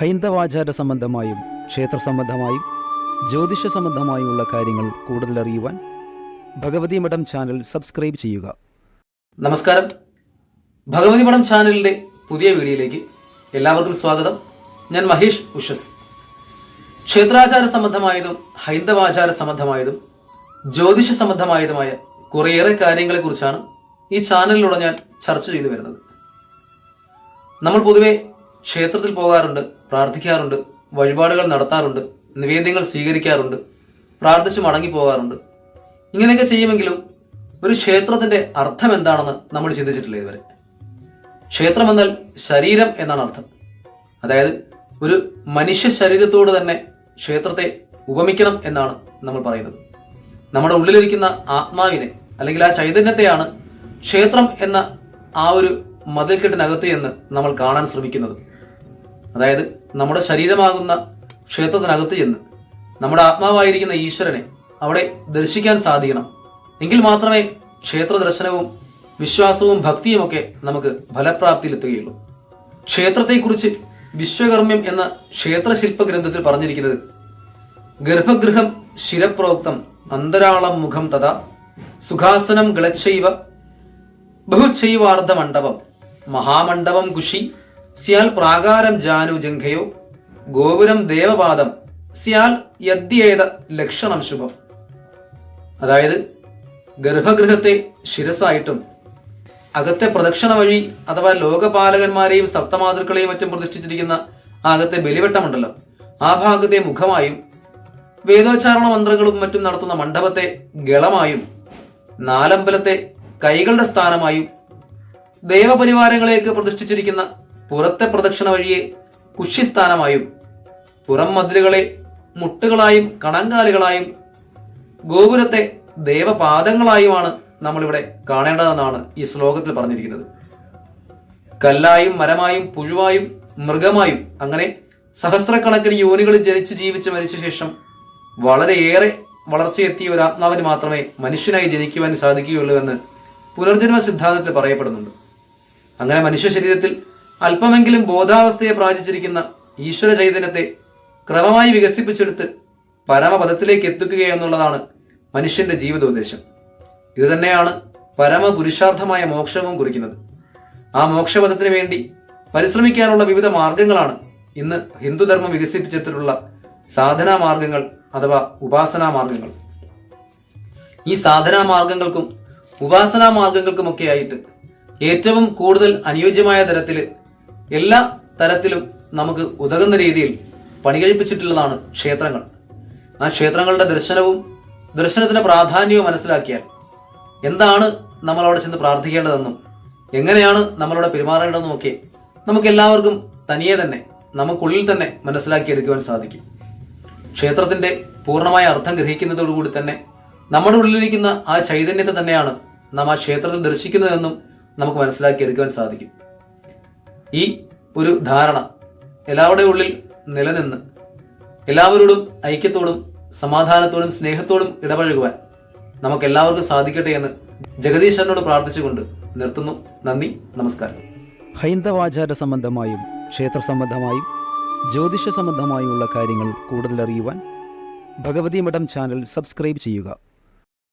ഹൈന്ദവാചാര സംബന്ധമായും ക്ഷേത്ര സംബന്ധമായും ജ്യോതിഷ സംബന്ധമായുമുള്ള കാര്യങ്ങൾ കൂടുതൽ അറിയുവാൻ ഭഗവതി മഠം ചാനൽ സബ്സ്ക്രൈബ് ചെയ്യുക. നമസ്കാരം. ഭഗവതി മഠം ചാനലിന്റെ പുതിയ വീഡിയോയിലേക്ക് എല്ലാവർക്കും സ്വാഗതം. ഞാൻ മഹേഷ് ഉഷസ്. ക്ഷേത്രാചാര സംബന്ധമായതും ഹൈന്ദവാചാര സംബന്ധമായതും ജ്യോതിഷ സംബന്ധമായതുമായ കുറേയേറെ കാര്യങ്ങളെക്കുറിച്ചാണ് ഈ ചാനലിലൂടെ ഞാൻ ചർച്ച ചെയ്തു വരുന്നത്. നമ്മൾ പൊതുവെ ക്ഷേത്രത്തിൽ പോകാറുണ്ട് പ്രാർത്ഥിക്കാറുണ്ട് വഴിപാടുകൾ നടത്താറുണ്ട് നിവേദ്യങ്ങൾ സ്വീകരിക്കാറുണ്ട് പ്രാർത്ഥിച്ച് മടങ്ങി പോകാറുണ്ട്. ഇങ്ങനെയൊക്കെ ചെയ്യുമെങ്കിലും ഒരു ക്ഷേത്രത്തിന്റെ അർത്ഥം എന്താണെന്ന് നമ്മൾ ചിന്തിച്ചിട്ടില്ല ഇതുവരെ. ക്ഷേത്രം എന്നാൽ ശരീരം എന്നാണ് അർത്ഥം. അതായത് ഒരു മനുഷ്യ ശരീരത്തോട് തന്നെ ക്ഷേത്രത്തെ ഉപമിക്കണം എന്നാണ് നമ്മൾ പറയുന്നത്. നമ്മുടെ ഉള്ളിലിരിക്കുന്ന ആത്മാവിനെ അല്ലെങ്കിൽ ആ ചൈതന്യത്തെയാണ് ക്ഷേത്രം എന്ന ആ ഒരു മതിൽക്കെട്ടിനകത്ത് എന്ന് നമ്മൾ കാണാൻ ശ്രമിക്കുന്നത്. അതായത് നമ്മുടെ ശരീരമാകുന്ന ക്ഷേത്രത്തിനകത്ത് എന്ന്. നമ്മുടെ ആത്മാവായിരിക്കുന്ന ഈശ്വരനെ അവിടെ ദർശിക്കാൻ സാധിക്കണം. എങ്കിൽ മാത്രമേ ക്ഷേത്ര ദർശനവും വിശ്വാസവും ഭക്തിയുമൊക്കെ നമുക്ക് ഫലപ്രാപ്തിയിലെത്തുകയുള്ളൂ. ക്ഷേത്രത്തെക്കുറിച്ച് വിശ്വകർമ്മ്യം എന്ന ക്ഷേത്രശില്പ ഗ്രന്ഥത്തിൽ പറഞ്ഞിരിക്കുന്നത് ഗർഭഗൃഹം ശിരപ്രോക്തം അന്തരാളം മുഖം തഥാ സുഖാസനം ഗളച്ചൈവ ബഹുചൈവാർദ്ധ മണ്ഡപം. മഹാമണ്ഡപം കുഷി സ്യാൽ പ്രാകാരം ജാനു ജംഘയോ ഗോപുരം ദേവപാദം സ്യാൽ യദ്യേത ലക്ഷണം ശുഭം. അതായത് ഗർഭഗൃഹത്തെ ശിരസായിട്ടും അകത്തെ പ്രദക്ഷിണ വഴി അഥവാ ലോകപാലകന്മാരെയും സപ്തമാതൃക്കളെയും മറ്റും പ്രതിഷ്ഠിച്ചിരിക്കുന്ന അകത്തെ ബലിവെട്ടമുണ്ടല്ലോ. ആ ഭാഗത്തെ മുഖമായും വേദോച്ചാരണ മന്ത്രങ്ങളും മറ്റും നടത്തുന്ന മണ്ഡപത്തെ ഗളമായും നാലമ്പലത്തെ കൈകളുടെ സ്ഥാനമായും ദേവപരിവാരങ്ങളെയൊക്കെ പ്രതിഷ്ഠിച്ചിരിക്കുന്ന പുറത്തെ പ്രദക്ഷിണ വഴിയെ കുഷ്യസ്ഥാനമായും പുറം മതിലുകളെ മുട്ടുകളായും കണങ്കാലുകളായും ഗോപുരത്തെ ദേവപാദങ്ങളായുമാണ് നമ്മളിവിടെ കാണേണ്ടതെന്നാണ് ഈ ശ്ലോകത്തിൽ പറഞ്ഞിരിക്കുന്നത്. കല്ലായും മരമായും പുഴുവായും മൃഗമായും അങ്ങനെ സഹസ്രക്കണക്കിന് യോനികളിൽ ജനിച്ച് ജീവിച്ച് മരിച്ച ശേഷം വളരെയേറെ വളർച്ചയെത്തിയ ഒരു ആത്മാവിന് മാത്രമേ മനുഷ്യനായി ജനിക്കുവാൻ സാധിക്കുകയുള്ളൂ എന്ന് പുനർജന്മ സിദ്ധാന്തത്തിൽ പറയപ്പെടുന്നുണ്ട്. അങ്ങനെ മനുഷ്യ ശരീരത്തിൽ അല്പമെങ്കിലും ബോധാവസ്ഥയെ പ്രാചിച്ചിരിക്കുന്ന ഈശ്വര ചൈതന്യത്തെ ക്രമമായി വികസിപ്പിച്ചെടുത്ത് പരമപദത്തിലേക്ക് എത്തിക്കുക എന്നുള്ളതാണ് മനുഷ്യന്റെ ജീവിതോദ്ദേശം ഇത് തന്നെയാണ് പരമപുരുഷാർത്ഥമായ മോക്ഷവും കുറിക്കുന്നത്. ആ മോക്ഷപദത്തിന് വേണ്ടി പരിശ്രമിക്കാനുള്ള വിവിധ മാർഗങ്ങളാണ് ഇന്ന് ഹിന്ദുധർമ്മം വികസിപ്പിച്ചെടുത്തിട്ടുള്ള സാധനാ മാർഗങ്ങൾ അഥവാ ഉപാസനാ മാർഗങ്ങൾ ഈ സാധനാ മാർഗങ്ങൾക്കും ഉപാസനാ മാർഗങ്ങൾക്കുമൊക്കെ ആയിട്ട് ഏറ്റവും കൂടുതൽ അനുയോജ്യമായ തരത്തിൽ എല്ലാ തരത്തിലും നമുക്ക് ഉതകുന്ന രീതിയിൽ പണി കഴിപ്പിച്ചിട്ടുള്ളതാണ് ക്ഷേത്രങ്ങൾ. ആ ക്ഷേത്രങ്ങളുടെ ദർശനവും ദർശനത്തിന്റെ പ്രാധാന്യവും മനസ്സിലാക്കിയാൽ എന്താണ് നമ്മൾ അവിടെ ചെന്ന് പ്രാർത്ഥിക്കേണ്ടതെന്നും എങ്ങനെയാണ് നമ്മളവിടെ പെരുമാറേണ്ടതെന്നും ഒക്കെ നമുക്ക് എല്ലാവർക്കും തനിയെ തന്നെ നമുക്കുള്ളിൽ തന്നെ മനസ്സിലാക്കിയെടുക്കുവാൻ സാധിക്കും. ക്ഷേത്രത്തിന്റെ പൂർണമായ അർത്ഥം ഗ്രഹിക്കുന്നതോടുകൂടി തന്നെ നമ്മുടെ ഉള്ളിലിരിക്കുന്ന ആ ചൈതന്യത്തെ തന്നെയാണ് നാം ആ ക്ഷേത്രത്തിൽ ദർശിക്കുന്നതെന്നും നമുക്ക് മനസ്സിലാക്കിയെടുക്കുവാൻ സാധിക്കും. ഈ ഒരു ധാരണ എല്ലാവരുടെ ഉള്ളിൽ നിലനിന്ന് എല്ലാവരോടും ഐക്യത്തോടും സമാധാനത്തോടും സ്നേഹത്തോടും ഇടപഴകുവാൻ നമുക്ക് എല്ലാവർക്കും സാധിക്കട്ടെ എന്ന് ജഗദീശ്വരനോട് പ്രാർത്ഥിച്ചുകൊണ്ട് നിർത്തുന്നു. നന്ദി നമസ്കാരം. ഹൈന്ദവാചാര സംബന്ധമായും ക്ഷേത്ര സംബന്ധമായും ജ്യോതിഷ സംബന്ധമായുമുള്ള കാര്യങ്ങൾ കൂടുതൽ അറിയുവാൻ ഭഗവതി മഠം ചാനൽ സബ്സ്ക്രൈബ് ചെയ്യുക.